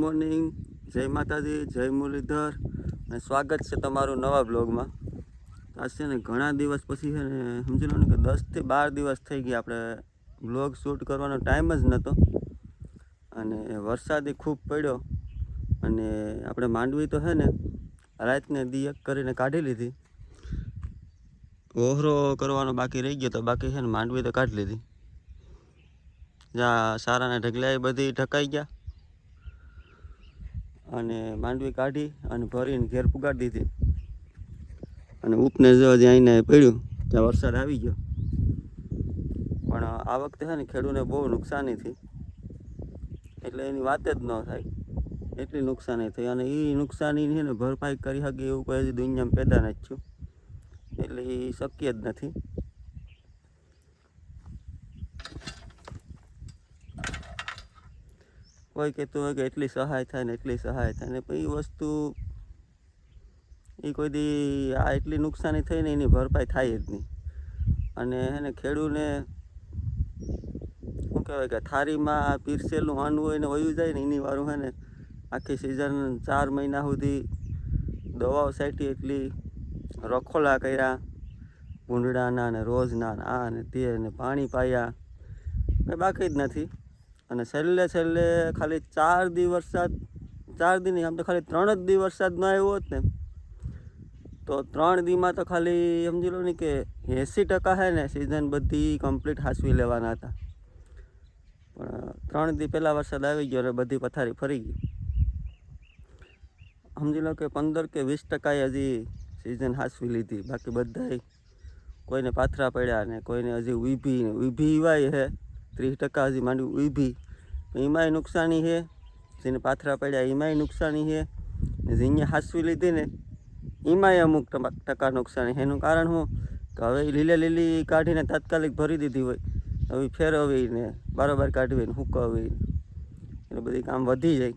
Morning જય માતાજી, જય મુરલીધર. અને સ્વાગત છે તમારું નવા બ્લોગમાં આજ છે ને ઘણા દિવસ પછી છે ને, સમજી લો ને કે દસથી બાર દિવસ થઈ ગયા આપણે બ્લોગ શૂટ કરવાનો ટાઈમ જ નહોતો. અને વરસાદે ખૂબ પડ્યો. અને આપણે માંડવી તો છે ને, રાતને દી એક કરીને કાઢી લીધી. ઓહરો કરવાનો બાકી રહી ગયો તો બાકી છે ને માંડવી તો કાઢી લીધી. જ્યાં સારાના ઢગલા બધી ઢકાઈ ગયા. અને માંડવી કાઢી અને ભરીને ઘેર પુગાડી દીધી. અને ઉપને જો આઈને પડ્યું, ત્યાં વરસાદ આવી ગયો. પણ આ વખતે છે ને ખેડૂને બહુ નુકસાની થઈ. એટલે એની વાત જ ન થાય. એટલી નુકસાની થઈ. અને એ નુકસાની છે ને ભરપાઈ કરી શકે એવું કોઈ દુનિયામાં પેદા નથી થયું. એટલે એ શક્ય જ નથી. કોઈ કહેતું હોય કે એટલી સહાય થાય ને એટલી સહાય થાય ને એ વસ્તુ, એ કોઈ દી આ એટલી નુકસાની થઈ ને એની ભરપાઈ થાય જ નહીં. અને એને ખેડૂને શું કહેવાય કે થારીમાં પીરસેલું હાંડવું હોય ને વયું જાય ને એની વારું હે ને આખી સિઝન ચાર મહિના સુધી દવાઓ સાઈટી એટલી, રખોલા કર્યા, ભૂંડડાના ને રોજના આ ને તે ને પાણી પાયા. બાકી જ નથી. અને છેલ્લે છેલ્લે ખાલી ચાર દી વરસાદ ચાર દી નહીં, આમ તો ખાલી ત્રણ જ દી વરસાદ ન આવ્યો હોત ને, તો ત્રણ દીમાં તો ખાલી સમજી લો ને કે એંસી ટકા હે ને સિઝન બધી કમ્પ્લીટ હાંસવી લેવાના હતા. પણ ત્રણ દી પહેલાં વરસાદ આવી ગયો અને બધી પથારી ફરી ગઈ. સમજી લો કે પંદર કે વીસ ટકાએ હજી સિઝન હાંસવી લીધી. બાકી બધાય કોઈને પાથરા પડ્યા ને કોઈને હજી ઊભી ને ઊભી હે. ત્રીસ ટકા હજી માંડવી ઊભી. એમાંય નુકસાની છે. જેને પાથરા પડ્યા એમાંય નુકસાની છે. જીને હાસવી લીધી ને, એમાંય અમુક ટકા નુકસાની એનું કારણ શું? કે હવે લીલે લીલી કાઢીને તાત્કાલિક ભરી દીધી હોય. હવે ફેરવીને બરાબર કાઢવીને હુકવવી એટલે બધી કામ વધી જાય.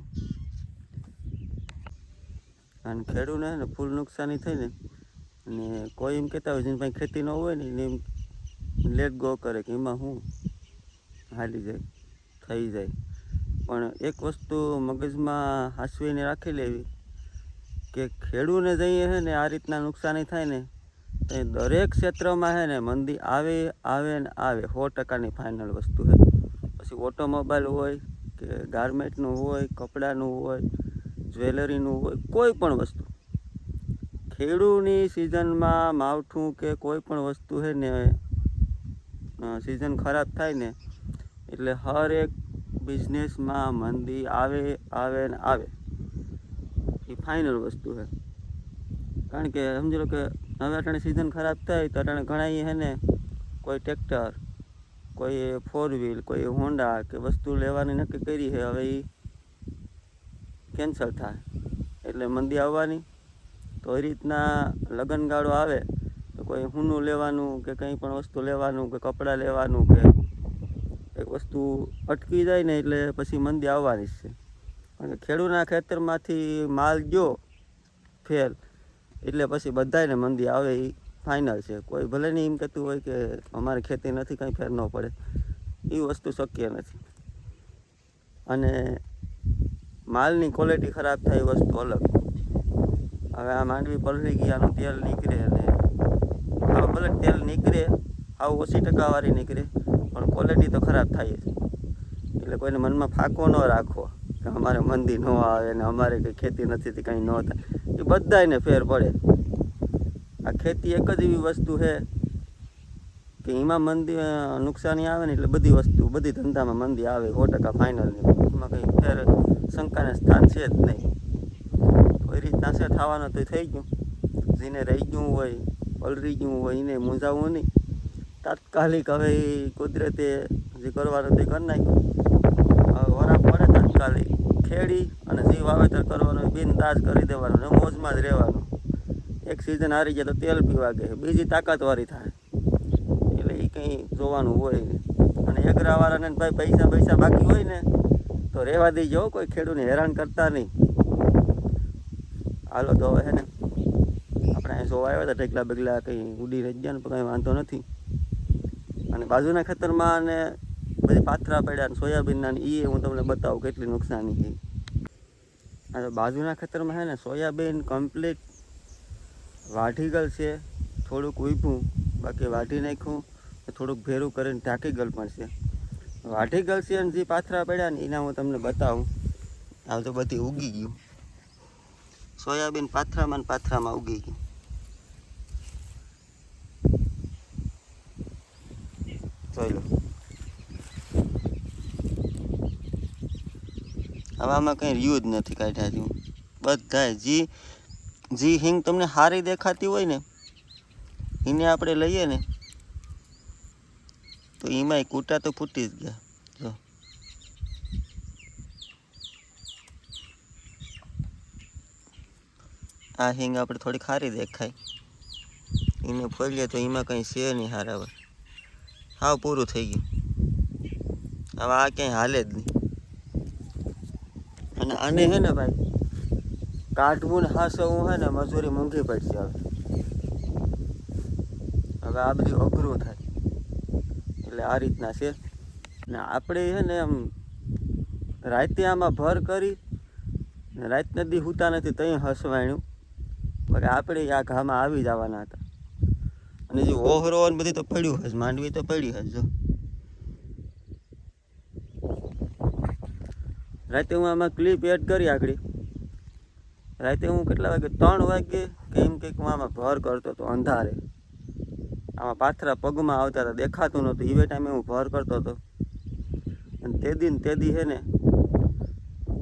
અને ખેડૂને ફૂલ નુકસાની થઈ ને કોઈ એમ કહેતા હોય જેની પાસે ખેતી ન હોય ને એમ લેટ ગો કરે કે એમાં હું હાલી જાય, થઈ જાય. પણ એક વસ્તુ મગજમાં હાંસવીને રાખી લેવી, કે ખેડૂને જઈએ છે ને, આ રીતના નુકસાની થાય ને, તો દરેક ક્ષેત્રમાં છે ને, મંદી આવે આવે ને આવે. સો ટકાની ફાઇનલ વસ્તુ છે પછી ઓટોમોબાઈલ હોય, કે ગાર્મેન્ટનું હોય, કપડાનું હોય, જ્વેલરીનું હોય, કોઈ પણ વસ્તુ. ખેડૂની સિઝનમાં માવઠું કે કોઈ પણ વસ્તુ છે ને સિઝન ખરાબ થાય ને એટલે હર એક બિઝનેસમાં મંદી આવે આવે ને આવે. એ ફાઇનલ વસ્તુ છે. કારણ કે સમજી લો કે હવે અટાણે સિઝન ખરાબ થાય તો અટાણે ઘણા હે ને કોઈ ટ્રેક્ટર કોઈ ફોર વ્હીલ કોઈ હોન્ડા કે વસ્તુ લેવાની નક્કી કરી છે, હવે એ કેન્સલ થાય. એટલે મંદી આવવાની. તો એ રીતના લગ્નગાળો આવે તો કોઈ હુનું લેવાનું કે કંઈ પણ વસ્તુ લેવાનું કે કપડાં લેવાનું કે વસ્તુ અટકી જાય ને એટલે પછી મંદી આવવાની જ છે. અને ખેડૂતના ખેતરમાંથી માલ ગયો, ફેલ, એટલે પછી બધાયને મંદી આવે એ ફાઇનલ છે. કોઈ ભલે નહીં એમ કહેતું હોય કે અમારે ખેતી નથી, કંઈ ફેર ન પડે. એ વસ્તુ શક્ય નથી. અને માલની ક્વોલિટી ખરાબ થાય વસ્તુ અલગ. હવે આ માંડવી પલળી ગયાનું તેલ નીકળે અને ભલે તેલ નીકળે, આવું ઓછી ટકાવાળી નીકળે પણ ક્વોલિટી તો ખરાબ થાય જ. એટલે કોઈને મનમાં ફાંકો ન રાખવો કે અમારે મંદી ન આવે ને અમારે કંઈ ખેતી નથી કંઈ ન થાય. એ બધાયને ફેર પડે. આ ખેતી એક જ એવી વસ્તુ છે કે એમાં મંદી નુકસાની આવે ને એટલે બધી વસ્તુ, બધી ધંધામાં મંદી આવે, સો ટકા ફાઇનલની એમાં કંઈ ફેર શંકાને સ્થાન છે જ નહીં. કોઈ રીતના છે, થવાનું તો થઈ ગયું. જેને રહી ગયું હોય, પલરી ગયું હોય, એને મૂંઝાવવું નહીં. તાત્કાલિક હવે કુદરતે જે કરવાનું તે કરી નાખ્યું. વરાપ પડે તાત્કાલિક. ખેડી અને જે વાવેતર કરવાનું બિનદાસ કરી દેવાનું ને મોજમાં જ રહેવાનું. એક સિઝન હારી ગયા તો તેલ પીવા ગયે બીજી તાકાતવાળી થાય. એટલે એ કંઈ જોવાનું હોય અને એગરાવાળાને ભાઈ પૈસા પૈસા બાકી હોય ને, તો રહેવા દઈ જવો કોઈ ખેડૂતને હેરાન કરતા નહીં. હાલો તો હવે ને. આપણે અહીં જોવા આવ્યા હતા ઢગલા બેગલા કંઈ ઉડી રહી ગયા ને કંઈ વાંધો નથી. અને બાજુના ખેતરમાં અને બધી પાથરા પડ્યા અને સોયાબીનના એ હું તમને બતાવું કેટલી નુકસાની છે. તો બાજુના ખેતરમાં છે ને સોયાબીન કમ્પ્લીટ વાઢી ગયેલ છે, થોડુંક ઉભું બાકી વાઢી નાખ્યું થોડુંક ભેરું કરીને ઢાંકી ગયેલ પણ છે. વાઢી ગયેલ છે અને જે પાથરા પડ્યા ને એના હું તમને બતાવું. હાલ તો બધી ઉગી ગયું. સોયાબીન પાથરામાં પાથરામાં ઉગી ગયું જોઈ લો આમાં કંઈ રહ્યું જ નથી કાઢ્યા જેવું બધાય જી જી હિંગ તમને સારી દેખાતી હોય ને એને આપણે લઈએ ને, તો એમાંય કૂટા તો ફૂટી જ ગયા. જો. આ હિંગ આપણે થોડી ખારી દેખાય. એને ફોલીએ તો એમાં કંઈ છે નહીં હારાવર હાવ પૂરું થઈ ગયું. હવે આ ક્યાંય હાલે જ નહીં. અને આને હે ને ભાઈ કાઢવું ને હાસવું હે ને મજૂરી મોંઘી પડશે હવે. હવે આ બધું અઘરું થાય. એટલે આ રીતના છે. ને આપણે હે ને એમ રાતે આમાં ભર કરી રાત નદી હુતા નથી તઈ હસવાણ્યું બાકી આપણે આ ઘામાં આવી જવાના હતા. અને જે ઓહરો ને બધી તો પડ્યું હશે, માંડવી તો પડી હશે, જો. રાતે હું આમાં ક્લિપ એડ કરી આગળ. રાતે હું કેટલા વાગે? ત્રણ વાગે કે કંઈક હું આમાં ભર કરતો હતો, અંધારે. આમાં પાથરા પગમાં આવતા હતા, દેખાતું નહોતું. એ ટાઈમે હું ભર કરતો હતો. અને તે દિન તે દી હે ને,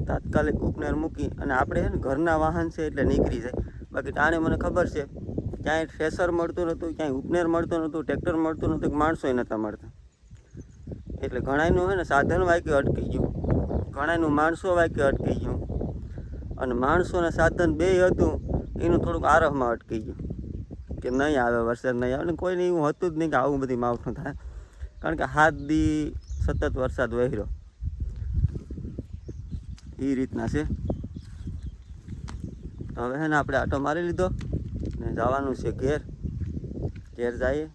તાત્કાલિક ઉપનેર મૂકી અને આપણે હે ને ઘરના વાહન છે એટલે નીકળી જાય. બાકી ટાણે મને ખબર છે ક્યાંય થ્રેસર મળતું નહોતું, ક્યાંય ઉપનેર મળતું નહોતું, ટ્રેક્ટર મળતું નહોતું કે માણસોય નહોતા મળતા. એટલે ઘણાયનું હોય ને સાધન વાક્ય અટકી ગયું. ઘણાયનું માણસો વાક્ય અટકી ગયું. અને માણસોને સાધન બે હતું, એનું થોડુંક આરહમાં અટકી ગયું. કે નહીં આવે, વરસાદ નહીં આવે. ને કોઈને એવું હતું જ નહીં કે આવું બધી માવઠું થાય. કારણ કે હાથ દી સતત વરસાદ વહેરો એ રીતના છે. હવે છે ને આપણે આટો મારી લીધો. ને જવાનું છે ઘેર. ઘેર જઈએ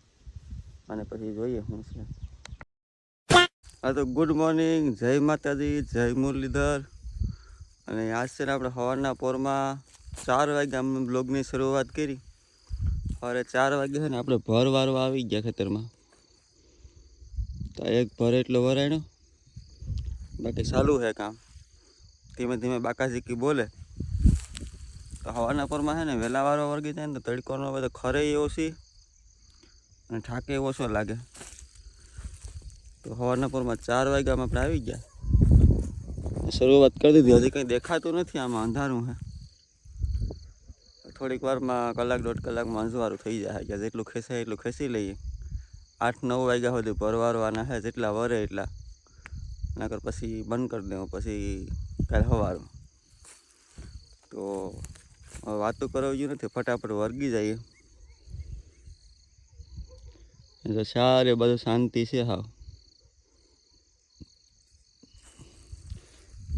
અને પછી જોઈએ શું છે. હા તો ગુડ મોર્નિંગ જય માતાજી, જય મુરલીધર. અને આજ છે ને આપણે સવારના પોરમાં ચાર વાગે અમે બ્લોગની શરૂઆત કરી. સવારે ચાર વાગે છે ને આપણે ભર વારવા આવી ગયા ખેતરમાં. તો એક ભર એટલો વરાયણો. બાકી ચાલુ છે કામ. ધીમે ધીમે બાકાજીકી બોલે. તો હવાના પરમાં છે ને વહેલા વારવા વર્ગી જાય ને તડકોનો બધો ખરે ઓછી અને ઠાકે ઓછો લાગે. તો સવારના પરમાં ચાર વાગ્યામાં આપણે આવી ગયા. શરૂઆત કરી દીધી. હજી કંઈ દેખાતું નથી, આમાં અંધારું છે. થોડીક વારમાં કલાક દોઢ કલાકમાં અંજવારું થઈ જાય. કે જેટલું ખેંચાય એટલું ખેંચી લઈએ. આઠ નવ વાગ્યા સુધી ભરવારવાના છે, જેટલા વરે એટલા. નકર પછી બંધ કરી દેવું, પછી કાલે સવારમાં. તો વાતો કરાવ્યું નથી ફટાફટ વર્ગી જઈએ એટલે સારે બધું શાંતિ છે હાવ.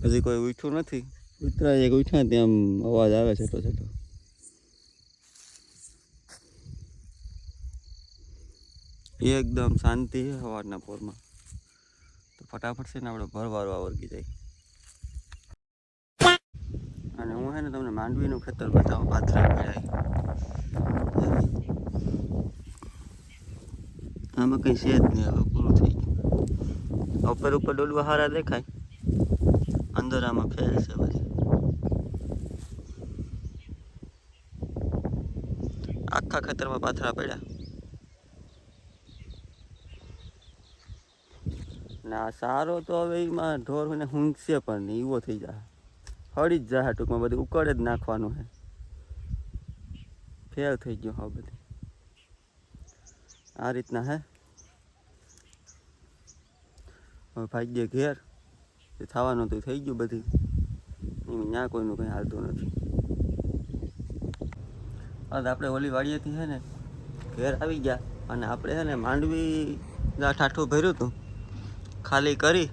હજી કોઈ ઉઠ્યું નથી? ઉતરાય એક ઉઠ્યા ત્યાં અવાજ આવે છે તો છેટો એકદમ શાંતિ છે સવારના પોરમાં. તો ફટાફટ છે ને આપણે ભરવારવા વર્ગી જાય અને હું છે ને તમને માંડવીનું ખેતર બતાવું પાથરા પડાય આમાં કંઈ છે જ નહીં હવે, પૂરું થઈ ગયું. ઉપર ઉપર ડોલવા હારા દેખાય? અંદર આમાં ફેલ છે બધી. આખા ખેતરમાં પાથરા પડ્યા. ના, સારો તો હવે એમાં ઢોર ને ઊંઘશે પણ નહીં એવો થઈ જાય. હળી જ જાય ટૂંકમાં બધું, ઉકળે જ નાખવાનું છે ફેલ થઈ ગયો હવે બધી. આ રીતના હે. હવે ભાગ્ય ઘેર. જે થવાનું હતું થઈ ગયું બધું. ત્યાં કોઈનું કંઈ હાલતું નથી. આજ આપણે ઓલી વાડીએથી છે ને, ઘેર આવી ગયા. અને આપણે છે ને માંડવી ઠાઠું ભર્યું હતું. ખાલી કરી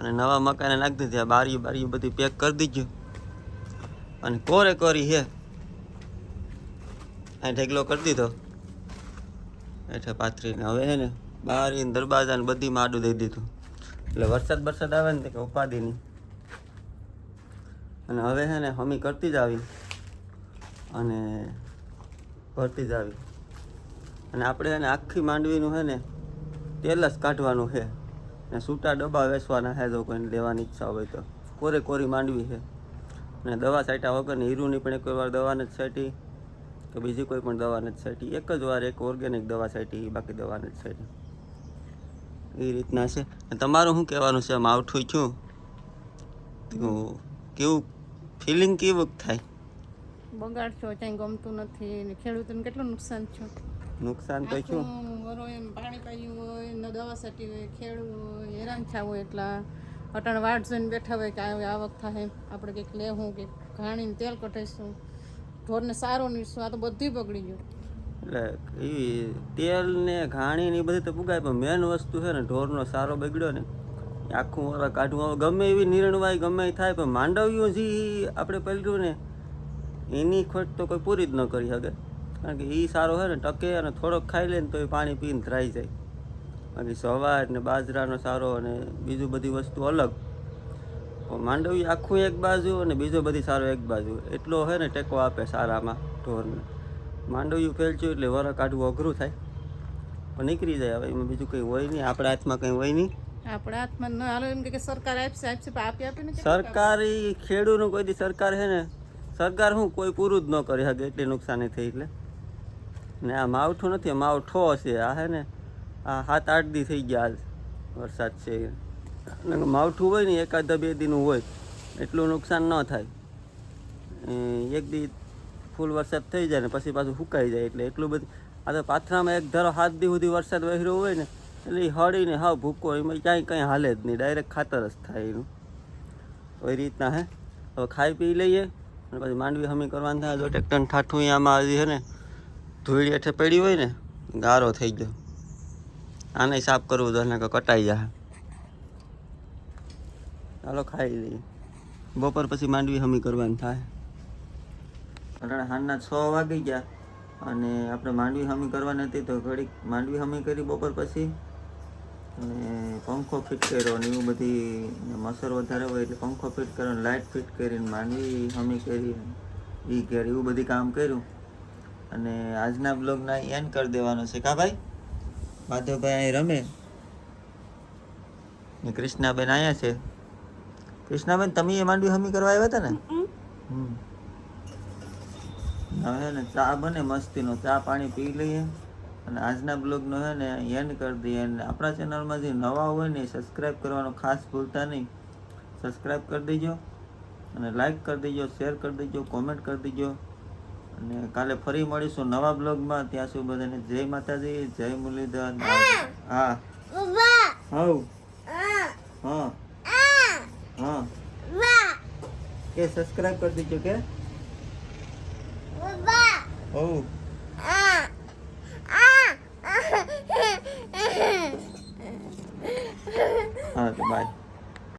અને નવા મકાને નાખી દીધી. બારી બારીઓ બધી પેક કરી દીધું. અને કોરે કોરી હે. અહીં ઢેકલો કરી દીધો. એટલે પાથરીને હવે છે ને બારી દરવાજાને બધી માડું દઈ દીધું. એટલે વરસાદ વરસાદ આવે ને કે ઉપાધિ નહીં. અને હવે છે ને હમી કરતી જ આવી. અને ભરતી જ આવી. અને આપણે છે ને આખી માંડવીનું છે ને તેલ જ કાઢવાનું છે ને સૂટા ડબ્બા વેચવાના છે, જો કોઈને લેવાની ઈચ્છા હોય તો. કોરે કોરી માંડવી છે. અને દવા છાંટ્યા વગરની હીરુની પણ એક વાર દવા જ છાંટી કે બીજી કોઈ પણ દવા નથી છાંટી. એક જ વાર એક ઓર્ગેનિક દવા છાંટી બાકી દવાને જ છાંટી. એ રીતના છે. તમારું શું કહેવાનું છે? માવઠું છું. તો કેવું ફિલિંગ કેવું થાય? બગાડ છો ક્યાંય ગમતું નથી ખેડૂતોને કેટલું નુકસાન છે નુકસાન તો શું? પાણી પાયું હોય ને દવા સટી હોય ખેડવું હોય હેરાન થયા હોય એટલા. અટાણ વાટ જોઈને બેઠા હોય કે આવી આવક થાય આપણે કંઈક લેવું કે ઘાણીને તેલ કઢાઈશું. ઢોરને સારું નીશું આ તો બધું બગડી ગયું. એટલે એ તેલ ને ઘાણી ને એ બધી તો પુગાય પણ મેન વસ્તુ છે ને ઢોરનો સારો બગડ્યો ને આખું વરા કાઢવું. ગમે એવી નિર્ણવાય ગમે એ થાય પણ માંડવ્યું જે આપણે પલર્યું ને એની ખોટ તો કોઈ પૂરી જ ન કરી શકે. કારણ કે એ સારો છે ને ટકે અને થોડોક ખાઈ લે ને તો એ પાણી પીને ધરાઈ જાય. બાકી સવાર ને બાજરાનો સારો અને બીજું બધી વસ્તુ અલગ. માંડવી આખું એક બાજુ અને બીજો બધી સારો એક બાજુ. એટલો હોય ને ટેકો આપે સારામાં ઢોરને. માંડવ્યું ફેલચ્યું એટલે વર કાઢવું અઘરું થાય. પણ નીકળી જાય હવે એમાં બીજું કંઈ હોય નહીં. આપણા હાથમાં કંઈ હોય નહીં. આપણા હાથમાં ન હાલો એમ કે સરકાર આપશે આપી સરકારી ખેડૂતનું કોઈ સરકાર છે ને સરકાર શું કોઈ પૂરું જ ન કરી શકે એટલી નુકસાની થઈ એટલે. ને આ માવઠું નથી, માવઠો છે, આ હે ને, આ સાત આઠ દી થઈ ગયા વરસાદ છે. માવઠું હોય ને, એકાદ બે દીનું હોય, એટલું નુકસાન ન થાય. એક દી ફૂલ વરસાદ થઈ જાય ને, પછી પાછું સુકાઈ જાય એટલે એટલું બધું. આ તો પાથરામાં એક ધારો સાત દી સુધી વરસાદ વહેરો હોય ને, એટલે એ હળીને હાવ ભૂકો, એમાં ક્યાંય કંઈ હાલે જ નહીં, ડાયરેક્ટ ખાતર જ થાય એનું. એ રીતના હે. હવે ખાઈ પી લઈએ, અને પછી માંડવી હમી કરવાની થાય, જો ટેક્ટર ઠાઠું આમાં હજી છે ને ધૂળી હેઠે પડી હોય ને, ગારો થઈ ગયો. આને સાફ કરવું તો કે કટાઈ જાય ચાલો ખાઈ લઈએ. બપોર પછી માંડવી હમી કરવાની થાય. અટાણે સાંજના છ વાગી ગયા અને આપણે માંડવી હમી કરવાની હતી તો ઘડીક માંડવી હમી કરી બપોર પછી અને પંખો ફિટ કર્યો અને એવું બધી મસર વધારે હોય એટલે પંખો ફિટ કર્યો લાઇટ ફિટ કરીને માંડવી હમી કરી એ ઘેર એવું બધી કામ કર્યું. અને આજના બ્લોગના એન્ડ કરી દેવાનો છે. કા ભાઈ? માધવભાઈ અહીં રમે. ને કૃષ્ણાબેન અહીંયા છે. કૃષ્ણાબેન તમે એ માંડવી હમી કરવા આવ્યા હતા ને? હમ. હવે હે ને ચા બને મસ્તીનો. ચા પાણી પી લઈએ. અને આજના બ્લોગનો હે ને એન્ડ કરી દઈએ. અને આપણા ચેનલમાં જે નવા હોય ને સબસ્ક્રાઈબ કરવાનો ખાસ ભૂલતા નહીં. સબસ્ક્રાઈબ કરી દેજો. અને લાઈક કરી દેજો શેર કરી દેજો કોમેન્ટ કરી દેજો. અને કાલે ફરી મળીશું નવા બ્લોગમાં. ત્યાં સુધી બધાને જય માતાજી જય મુરલીધર. હા. હવ. હા. હા. કે સબસ્ક્રાઇબ કરી દીજો કે. હવ. હા તો બાય